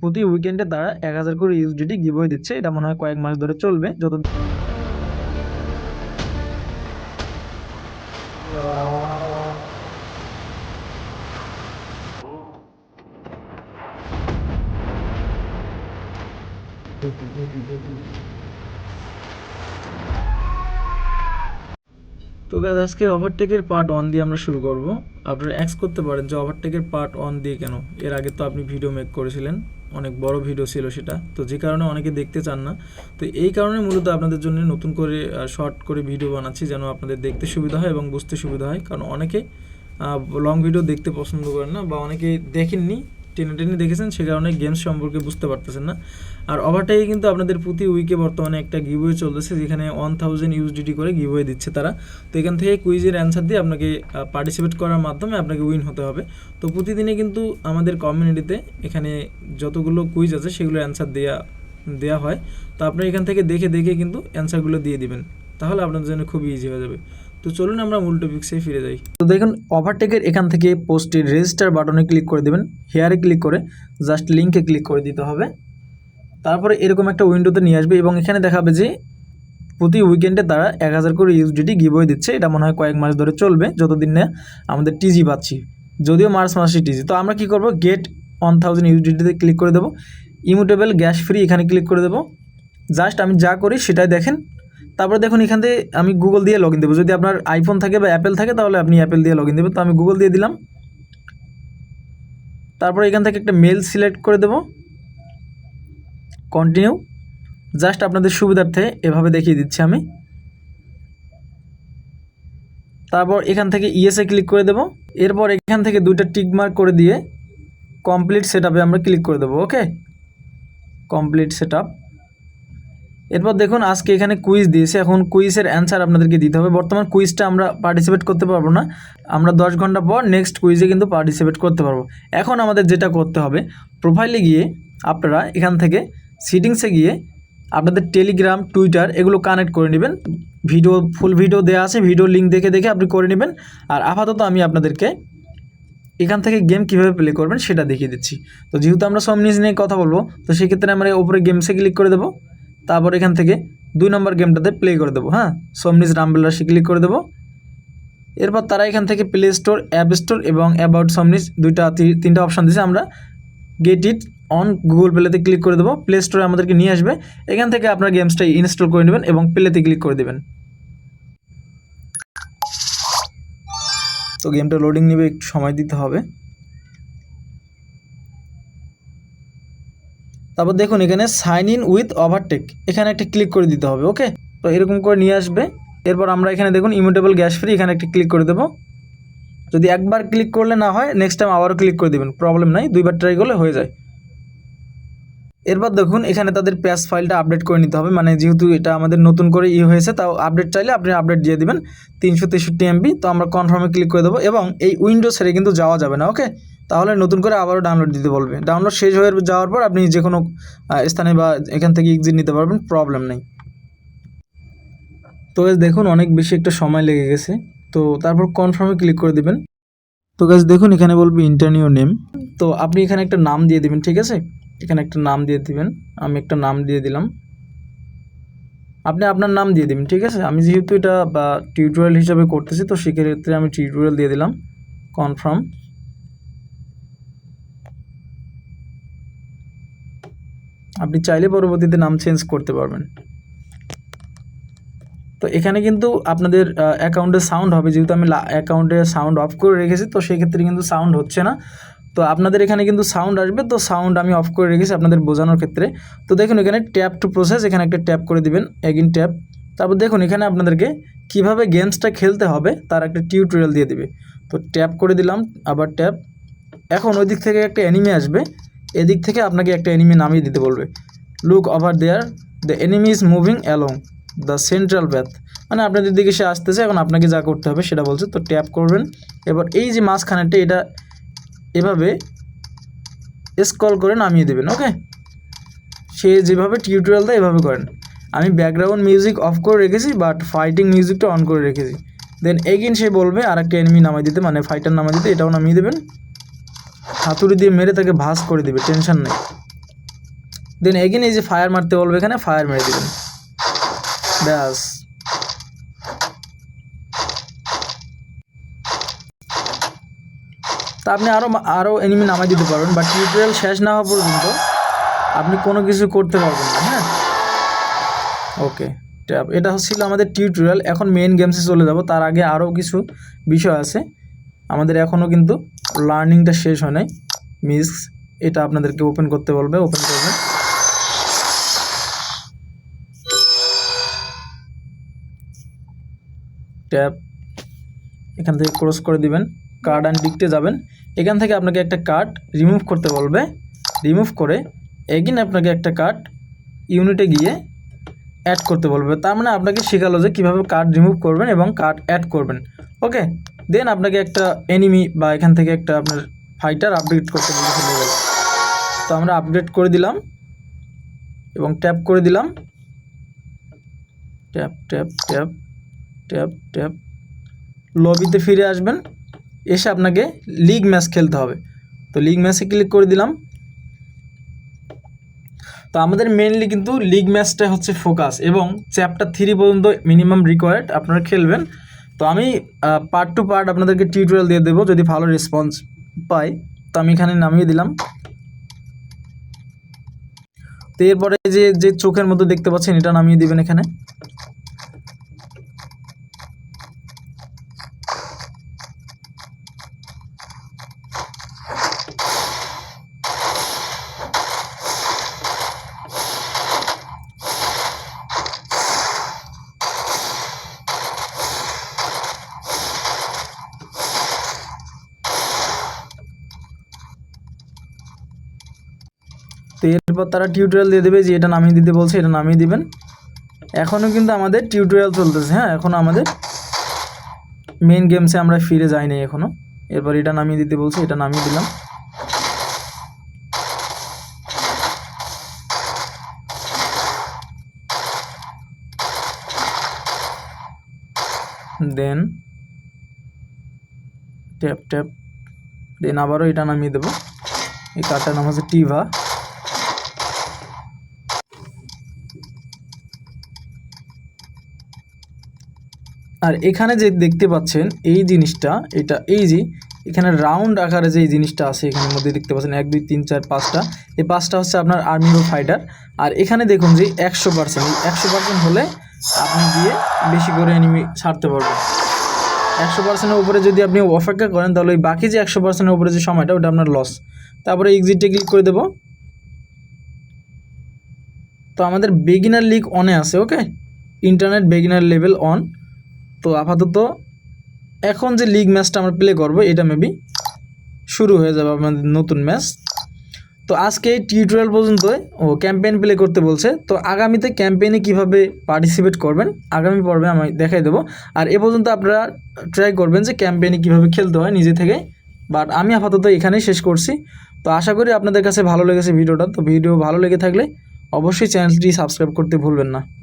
প্রতি উইকেন্ডে তারা এক হাজার করে ইউএসডিটি গিভওয়ে দিচ্ছে। এটা মনে হয় কয়েক মাস ধরে চলবে। যত তো গাছ আজকে ওভারটেকের পার্ট ওয়ান দিয়ে আমরা শুরু করব। আপনারা অ্যাক্স করতে পারেন যে ওভারটেকের পার্ট ওয়ান দিয়ে কেন? এর আগে তো আপনি ভিডিও মেক করেছিলেন। অনেক বড় ভিডিও ছিল সেটা। তো যে কারণে অনেকে দেখতে চান না। তো এই কারণে মূলত আপনাদের জন্য নতুন করে শর্ট করে ভিডিও বানাচ্ছি যেন আপনাদের দেখতে সুবিধা হয় এবং বুঝতে সুবিধা হয়। কারণ অনেকে লং ভিডিও দেখতে পছন্দ করেন না বা অনেকে দেখেননি। টেনে টেনে দেখেছেন, সে কারণে গেমস সম্পর্কে বুঝতে পারতেছেন না। আর ওভারটাই কিন্তু আপনাদের প্রতি উইকে বর্তমানে একটা গিভওয়ে চলতেছে, যেখানে ওয়ান থাউজেন্ড ইউএসডিটি করে গিভওয়ে দিচ্ছে তারা। তো এখান থেকে কুইজের অ্যান্সার দিয়ে আপনাকে পার্টিসিপেট করার মাধ্যমে আপনাকে উইন হতে হবে। তো প্রতিদিনে কিন্তু আমাদের কমিউনিটিতে এখানে যতগুলো কুইজ আছে, সেগুলো অ্যান্সার দেওয়া দেওয়া হয়। তো আপনি এখান থেকে দেখে দেখে কিন্তু অ্যান্সারগুলো দিয়ে দিবেন। তাহলে আপনাদের জন্য খুব ইজি হয়ে যাবে। তো চলুন আমরা মূল টপিক্সে ফিরে যাই। তো দেখুন ওভারটেকের এখান থেকে পোস্টের রেজিস্টার বাটনে ক্লিক করে দেবেন। হেয়ারে ক্লিক করে জাস্ট লিঙ্কে ক্লিক করে দিতে হবে। তারপরে এরকম একটা উইন্ডোতে নিয়ে আসবে এবং এখানে দেখাবে যে প্রতি উইকেন্ডে তারা এক হাজার করে ইউএসডিটি গিভওয়ে দিচ্ছে। এটা মনে হয় কয়েক মাস ধরে চলবে, যতদিন না আমাদের টিজি পাচ্ছি। যদিও মার্চ মাসে টিজি তো আমরা কি করব? গেট ওয়ান থাউজেন্ড ইউএসডিটিতে ক্লিক করে দেবো। ইমুটেবল গ্যাস ফ্রি এখানে ক্লিক করে দেবো। জাস্ট আমি যা করি সেটাই দেখেন। তারপরে দেখুন, এখান থেকে আমি গুগল দিয়ে লগ ইন দেবো। যদি আপনার আইফোন থাকে বা অ্যাপেল থাকে, তাহলে আপনি অ্যাপেল দিয়ে লগ ইন দেবেন। তো আমি গুগল দিয়ে দিলাম। তারপরে এখান থেকে একটা মেল সিলেক্ট করে দেবো। কন্টিনিউ জাস্ট আপনাদের সুবিধার্থে এভাবে দেখিয়ে দিচ্ছি আমি। তারপর এখান থেকে ইএসএ ক্লিক করে দেব। এরপর এখান থেকে দুইটা টিক মার্ক করে দিয়ে কমপ্লিট সেট আমরা ক্লিক করে দেবো ওকে কমপ্লিট সেট এরপর দেখুন, আজকে এখানে কুইজ দিয়েছে। এখন কুইজের অ্যান্সার আপনাদেরকে দিতে হবে। বর্তমান কুইজটা আমরা পার্টিসিপেট করতে পারব না। আমরা দশ ঘণ্টা পর নেক্সট কুইজে কিন্তু পার্টিসিপেট করতে পারব। এখন আমাদের যেটা করতে হবে প্রোফাইলে গিয়ে আপনারা এখান থেকে সিটিংসে গিয়ে আপনাদের টেলিগ্রাম টুইটার এগুলো কানেক্ট করে নেবেন। ভিডিও ফুল ভিডিও দেওয়া আছে ভিডিও লিঙ্ক দেখে দেখে আপনি করে নেবেন। আর আপাতত আমি আপনাদেরকে এখান থেকে গেম কীভাবে প্লে করবেন সেটা দেখিয়ে দিচ্ছি। তো যেহেতু আমরা সব নিউজ নিয়ে কথা বলব, তো সেক্ষেত্রে আমরা ওপরে গেমসে ক্লিক করে দেবো। তারপর এখান থেকে দুই নম্বর গেমটাতে প্লে করে দেবো হ্যাঁ? সোমনিজ রামবেল রাশি ক্লিক করে দেবো। এরপর তারা এখান থেকে প্লে স্টোর অ্যাপ স্টোর এবং অ্যাবাউট সমনিজ দুইটা তিনটা অপশান দিয়েছে, আমরা গেট ইট অন গুগল প্লেতে ক্লিক করে দেবো। প্লে স্টোরে আমাদেরকে নিয়ে আসবে। এখান থেকে আপনার গেমসটা ইনস্টল করে নেবেন এবং প্লেতে ক্লিক করে দেবেন। তো গেমটা লোডিং নেবে, একটু সময় দিতে হবে। তারপর দেখুন, এখানে সাইন ইন উইথ ওভারটেক এখানে একটা ক্লিক করে দিতে হবে ওকে তো এরকম করে নিয়ে আসবে, এরপর আমরা এখানে দেখুন ইমিউটেবল গ্যাস ফ্রি এখানে একটা ক্লিক করে দেবো। যদি একবার ক্লিক করলে না হয় নেক্সট টাইম আবারও ক্লিক করে দেবেন প্রবলেম নাই, দুইবার ট্রাই করলে হয়ে যায়। এরপর দেখুন, এখানে তাদের প্যাস ফাইলটা আপডেট করে নিতে হবে মানে যেহেতু এটা আমাদের নতুন করে ই হয়েছে, তাও আপডেট চাইলে আপনি আপডেট দিয়ে দেবেন, তিনশো তেষট্টি এমবি তো আমরা কনফার্মে ক্লিক করে দেবো, এবং এই উইন্ডো ছেড়ে কিন্তু যাওয়া যাবে না ওকে তাহলে নতুন করে আবারও ডাউনলোড দিতে বলবে। ডাউনলোড শেষ হয়ে যাওয়ার পর আপনি যে কোনো স্থানে বা এখান থেকে এক্সিট নিতে পারবেন প্রবলেম নেই। তো দেখুন, অনেক বেশি একটা সময় লেগে গেছে। তো তারপর কনফার্মে ক্লিক করে দিবেন। তো গাছ দেখুন, এখানে বলবে ইন্টারনিউ নেম তো আপনি এখানে একটা নাম দিয়ে দিবেন, ঠিক আছে? এখানে একটা নাম দিয়ে দিবেন। আমি একটা নাম দিয়ে দিলাম। আপনি আপনার নাম দিয়ে দিবেন, ঠিক আছে? আমি যেহেতু এটা, বা টিউটোরিয়াল হিসাবে করতেছি, তো সেক্ষেত্রে আমি টিউটোরিয়াল দিয়ে দিলাম। কনফার্ম আপনি চাইলে পরবর্তীতে নাম চেঞ্জ করতে পারবেন। তো এখানে কিন্তু আপনাদের অ্যাকাউন্টে সাউন্ড হবে। যেহেতু আমি অ্যাকাউন্টে সাউন্ড অফ করে রেখেছি, তো সেক্ষেত্রে কিন্তু সাউন্ড হচ্ছে না। তো আপনাদের এখানে কিন্তু সাউন্ড আসবে। তো সাউন্ড আমি অফ করে রেখেছি আপনাদের বোঝানোর ক্ষেত্রে। তো দেখুন, এখানে ট্যাপ টু প্রসেস এখানে একটা ট্যাপ করে দিবেন এগিন ট্যাপ তারপর দেখুন, এখানে আপনাদেরকে কীভাবে গেমসটা খেলতে হবে, তার একটা টিউটোরিয়াল দিয়ে দিবে। তো ট্যাপ করে দিলাম, আবার ট্যাপ এখন ওই দিক থেকে একটা অ্যানিমে আসবে। এদিক থেকে আপনাকে একটা অ্যানিমে নামিয়ে দিতে বলবে। Look over there the enemy is moving along the central path মানে আপনাদের দিকে সে আসতেছে, এখন আপনাকে যা করতে হবে সেটা বলছে। তো ট্যাপ করবেন। এবার এই যে মাঝখানেটা এটা এভাবে স্কল করে নামিয়ে দেবেন ওকে সে যেভাবে টিউটোরিয়াল দেয়, এভাবে করেন। আমি ব্যাকগ্রাউন্ড মিউজিক অফ করে রেখেছি বাট ফাইটিং মিউজিকটা অন করে রেখেছি। দেন এগেন সে বলবে আর একটা এনিমি নামাই দিতে মানে ফাইটার নামাই দিতে, এটাও নামিয়ে দেবেন। হাতুড়ি দিয়ে মেরে তাকে ভাস করে দিবে, টেনশন নেই। দেন এগেন এই যে ফায়ার মারতে বলবে এখানে ফায়ার মেরে দেবেন ব্যাস। তা আপনি আরও আরও এনিমি নামাই দিতে পারবেন বা টিউটোরিয়াল শেষ না হওয়া পর্যন্ত আপনি কোনো কিছু করতে পারবেন না হ্যাঁ? ওকে ট্যাপ এটা হচ্ছিল আমাদের টিউটোরিয়াল এখন মেন গেমসে চলে যাব। তার আগে আরও কিছু বিষয় আছে। আমাদের এখনও কিন্তু লার্নিংটা শেষ হয় নাই। মিস, এটা আপনাদেরকে ওপেন করতে বলবে ওপেন করবেন ট্যাপ এখান থেকে ক্রস করে দিবেন কার্ড অ্যান্ড ডিকটে যাবেন। এখান থেকে আপনাকে একটা কার্ড রিমুভ করতে বলবে। রিমুভ করে এগিন আপনাকে একটা কার্ড ইউনিটে গিয়ে অ্যাড করতে বলবে। তার মানে আপনাকে শেখালো যে কীভাবে কার্ড রিমুভ করবেন এবং কার্ড অ্যাড করবেন। ওকে দেন আপনাকে একটা এনিমি বা এখান থেকে একটা আপনার ফাইটার আপডেট করতে লেভেল তো আমরা আপডেট করে দিলাম এবং ট্যাপ করে দিলাম। Tap tap tap tap tap লবিতে ফিরে আসবেন। এসে আপনাকে লিগ ম্যাচ খেলতে হবে। তো লিগ ম্যাচে ক্লিক করে দিলাম। তো আমাদের মেনলি কিন্তু লিগ ম্যাচটা হচ্ছে ফোকাস এবং চ্যাপ্টার থ্রি পর্যন্ত মিনিমাম রিকোয়ার্ড আপনারা খেলবেন। তো আমি পার্ট টু পার্ট আপনাদেরকে টিউটোরিয়াল দিয়ে দেবো, যদি ভালো রেসপন্স পাই। তো আমি এখানে নামিয়ে দিলাম। তো এরপরে যে যে চোখের মতো দেখতে পাচ্ছেন, এটা নামিয়ে দিবেন এখানে তো এরপর তারা টিউটোরিয়াল দিয়ে দেবে যে এটা নামিয়ে দিতে বলছে, এটা নামিয়ে দিবেন। এখনও কিন্তু আমাদের টিউটোরিয়াল চলতেছে হ্যাঁ? এখনও আমাদের মেন গেমসে আমরা ফিরে যাইনি এখনও। এরপর এটা নামিয়ে দিতে বলছে, এটা নামিয়ে দিলাম। দেন ট্যাপ ট্যাপ দেন আবারও এটা নামিয়ে দেবো। এই কার্ডটার নাম হচ্ছে টিভা। আর এখানে যে দেখতে পাচ্ছেন, এই জিনিসটা, এটা এই যে, এখানে রাউন্ড আকারে যে জিনিসটা আছে এখানের মধ্যে দেখতে পাচ্ছেন, এক, দুই, তিন, চার, পাঁচটা। এই পাঁচটা হচ্ছে আপনার আর্মি বা ফাইটার আর এখানে দেখুন যে একশো পার্সেন্ট একশো পার্সেন্ট হলে আপনি দিয়ে বেশি করে এনিমি ছাড়তে পারবেন। একশো পার্সেন্টের উপরে যদি আপনি অপেক্ষা করেন, তাহলে ওই বাকি যে একশো পার্সেন্টের উপরে যে সময়টা, ওটা আপনার লস তারপরে এক্সিটে ক্লিক করে দেবো। তো আমাদের বেগিনার লিগ অনে আছে okay internet beginner level on তো আপাতত এখন যে লিগ ম্যাচটা আমরা প্লে করব, এটা মেবি শুরু হয়ে যাবে আমাদের নতুন ম্যাচ তো আজকে এই টিউটোরিয়াল পর্যন্ত ও ক্যাম্পেইন প্লে করতে বলছে। তো আগামীতে ক্যাম্পেইনে কীভাবে পার্টিসিপেট করবেন, আগামী পর্বে আমি দেখাই দেবো। আর এ পর্যন্ত আপনারা ট্রাই করবেন যে ক্যাম্পেইনে কীভাবে খেলতে হয় নিজে থেকে। বাট আমি আপাতত এখানেই শেষ করছি। তো আশা করি আপনাদের কাছে ভালো লেগেছে ভিডিওটা। তো ভিডিও ভালো লেগে থাকলে অবশ্যই চ্যানেলটি সাবস্ক্রাইব করতে ভুলবেন না।